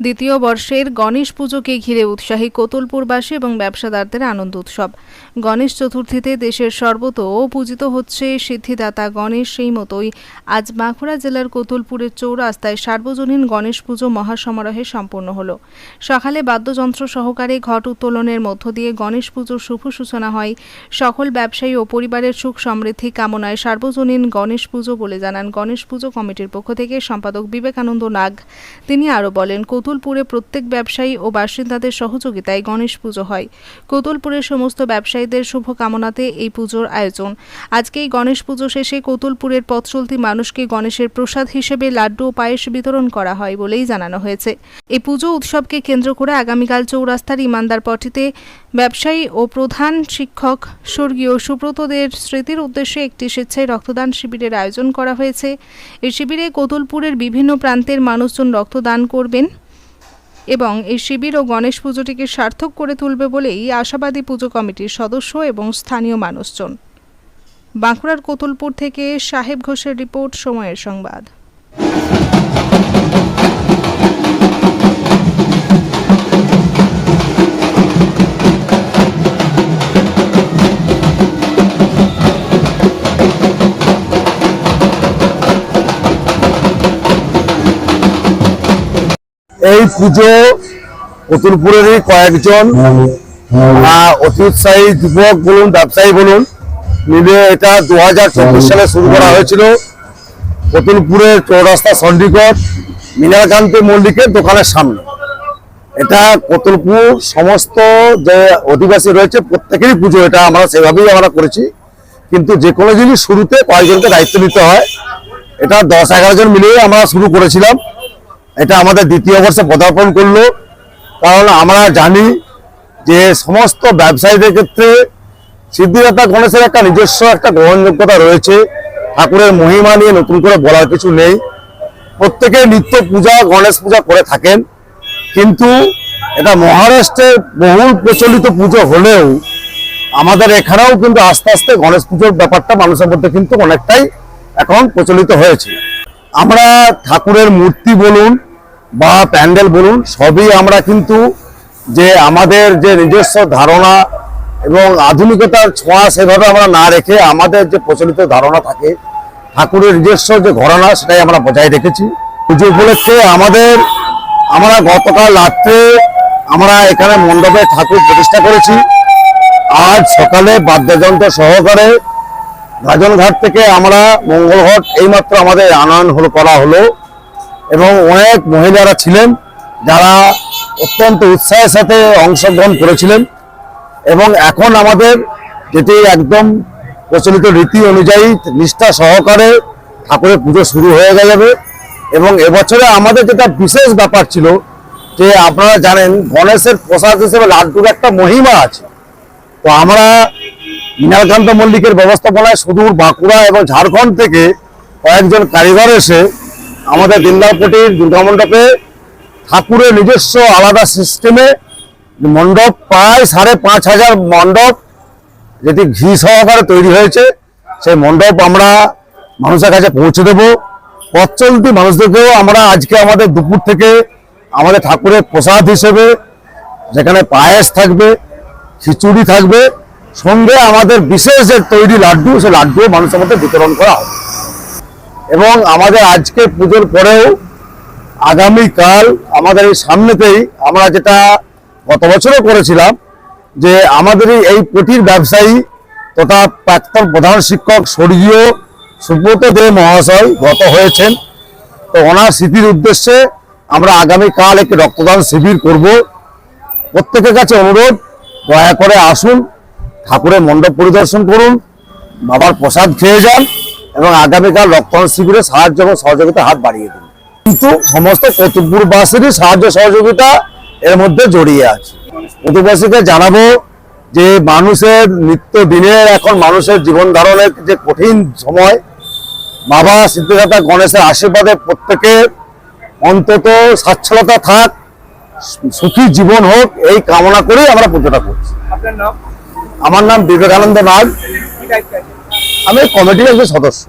দ্বিতীয় বর্ষের গণেশ পুজোকে ঘিরে উৎসাহী কোতুলপুরবাসী এবং ব্যবসাদারদের আনন্দ উৎসব। গণেশ চতুর্থীতে দেশের সর্বত পূজিত হচ্ছে সিদ্ধিদাতা গণেশ, সেই মতোই আজ বাঁকুড়া জেলার কোতুলপুরের চৌরাস্তায় সার্বজনীন গণেশ পুজো মহাসমারোহে সম্পন্ন হল। সকালে বাদ্যযন্ত্র সহকারে ঘট উত্তোলনের মধ্য দিয়ে গণেশ পুজোর শুভ সূচনা হয়। সকল ব্যবসায়ী ও পরিবারের সুখ সমৃদ্ধি কামনায় সার্বজনীন গণেশ পুজো বলে জানান গণেশ পুজো কমিটির পক্ষ থেকে সম্পাদক বিবেকানন্দ নাগ। তিনি আরও বলেন কোতুলপুরে প্রত্যেক ব্যবসায়ী ও বাসিন্দাদের সহযোগিতায় গণেশ পুজো হয়। কোতুলপুরের সমস্ত ব্যবসায়ীদের শুভকামনাতে এই পুজোর আয়োজন। আজকে এই গণেশ পুজো শেষে কোতুলপুরের পথ চলতি মানুষকে গণেশের প্রসাদ হিসেবে লাড্ডু ও পায়েস বিতরণ করা হয় বলেই জানানো হয়েছে। এই পুজো উৎসবকে কেন্দ্র করে আগামীকাল চৌরাস্তার ইমানদার পটিতে ব্যবসায়ী ও প্রধান শিক্ষক, স্বর্গীয় সুব্রতদের স্মৃতির উদ্দেশ্যে একটি স্বেচ্ছায় রক্তদান শিবিরের আয়োজন করা হয়েছে। এই শিবিরে কোতুলপুরের বিভিন্ন প্রান্তের মানুষজন রক্তদান করবেন। এবং এই শিবির ও গণেশ পুজোটিকে সার্থক করে তুলবে বলেই আশাবাদী পুজো কমিটির সদস্য এবং স্থানীয় মানুষজন। বাঁকুড়ার কোতুলপুর থেকে সাহেব ঘোষের রিপোর্ট, সময়ের সংবাদ। এই পুজো অতুলপুরেরই কয়েকজন। আহ, অতি উৎসাহী যুবক বলুন ব্যবসায়ী বলুন মিলে এটা দু সালে শুরু করা হয়েছিল। অতুলপুরের চৌরাস্তা চণ্ডীগড় মিনারকান্তি মল্লিকের দোকানের সামনে। এটা কতুলপুর সমস্ত যে অধিবাসী রয়েছে প্রত্যেকেরই পুজো এটা আমরা সেভাবেই আমরা করেছি। কিন্তু যে কোনো জিনিস শুরুতে কয়েকজনকে দায়িত্ব নিতে হয়। এটা দশ এগারো জন মিলিয়ে আমরা শুরু করেছিলাম। এটা আমাদের দ্বিতীয় বর্ষে পদার্পণ করল। কারণ আমরা জানি যে সমস্ত ব্যবসায়ীদের ক্ষেত্রে সিদ্ধিদাতা গণেশের একটা নিজস্ব একটা গ্রহণযোগ্যতা রয়েছে। ঠাকুরের মহিমা নিয়ে নতুন করে বলার কিছু নেই। প্রত্যেকে নিত্য পূজা, গণেশ পূজা করে থাকেন। কিন্তু এটা মহারাষ্ট্রের বহুল প্রচলিত পুজো হলেও আমাদের এখানেও কিন্তু আস্তে আস্তে গণেশ পুজোর ব্যাপারটা মানুষের মধ্যে কিন্তু অনেকটাই এখন প্রচলিত হয়েছে। আমরা ঠাকুরের মূর্তি বলুন বা প্যান্ডেল বলুন, সবই আমরা কিন্তু যে আমাদের যে নিজস্ব ধারণা এবং আধুনিকতার ছোঁয়া সেভাবে আমরা না রেখে আমাদের যে প্রচলিত ধারণা থাকে, ঠাকুরের নিজস্ব যে ঘরানা সেটাই আমরা বজায় রেখেছি। পুজো উপলক্ষে আমাদের, আমরা গতকাল রাত্রে আমরা এখানে মণ্ডপে ঠাকুর প্রতিষ্ঠা করেছি। আজ সকালে বাদ্যযন্ত্র সহকারে রাজনঘাট থেকে আমরা মঙ্গলঘট এইমাত্র আমাদের আনয়ন হলো, করা হলো এবং অনেক মহিলারা ছিলেন যারা অত্যন্ত উৎসাহের সাথে অংশগ্রহণ করেছিলেন এবং এখন আমাদের যেটি একদম প্রচলিত রীতি অনুযায়ী নিষ্ঠা সহকারে ঠাকুরের পুজো শুরু হয়ে যাবে এবং এবছরে আমাদের যেটা বিশেষ ব্যাপার ছিল যে আপনারা জানেন গণেশের প্রসাদ হিসেবে লাড্ডুর একটা মহিমা আছে। তো আমরা নীলাকান্ত মল্লিকের ব্যবস্থাপনায় সুদূর বাঁকুড়া এবং ঝাড়খণ্ড থেকে কয়েকজন কারিগর এসে আমাদের দিনদারপটির দুর্গা মণ্ডপে ঠাকুরের নিজস্ব আলাদা সিস্টেমে মণ্ডপ প্রায় সাড়ে পাঁচ হাজার মণ্ডপ যেটি ঘি সহকারে তৈরি হয়েছে। সেই মণ্ডপ আমরা মানুষের কাছে পৌঁছে দেব। পথ মানুষদেরকেও আমরা আজকে আমাদের দুপুর থেকে আমাদের ঠাকুরের প্রসাদ হিসেবে যেখানে পায়েস থাকবে, খিচুড়ি থাকবে সঙ্গে আমাদের বিশেষ যে তৈরি লাড্ডু, সে লাড্ডু মানুষের মধ্যে বিতরণ করা হবে এবং আমাদের আজকে পুজোর পরেও আগামীকাল আমাদের এই সামনেতেই আমরা যেটা গত বছরও করেছিলাম, যে আমাদের এই- পটির ব্যবসায়ী তথা প্রাক্তন প্রধান শিক্ষক স্বর্গীয় সুব্রত দে মহাশয় গত হয়েছেন। তো ওনার স্মৃতির উদ্দেশ্যে আমরা আগামীকাল একটি রক্তদান শিবির করব। প্রত্যেকের কাছে অনুরোধ, দয়া করে আসুন ঠাকুরের মণ্ডপ পরিদর্শন করুন, বাবার প্রসাদ খেয়ে যান, এবং আগামীকাল রক্তদান শিবিরে সাহায্য এবং সহযোগিতা হাত বাড়িয়ে দিন। কিন্তু সমস্ত কতুপুরবাসীরই সাহায্য সহযোগিতা এর মধ্যে জড়িয়ে আছে। কতুবাসীকে জানাব যে মানুষের নিত্য দিনের এখন মানুষের জীবন ধারণের যে কঠিন সময়, বাবা সিদ্ধিদাতা গণেশের আশীর্বাদে প্রত্যেকের অন্তত সচ্ছলতা থাক, সুখী জীবন হোক, এই কামনা করেই আমরা পুজোটা করছি। আপনার নাম? আমার নাম বিবেকানন্দ নাগ। আমি কমিটির একজন সদস্য।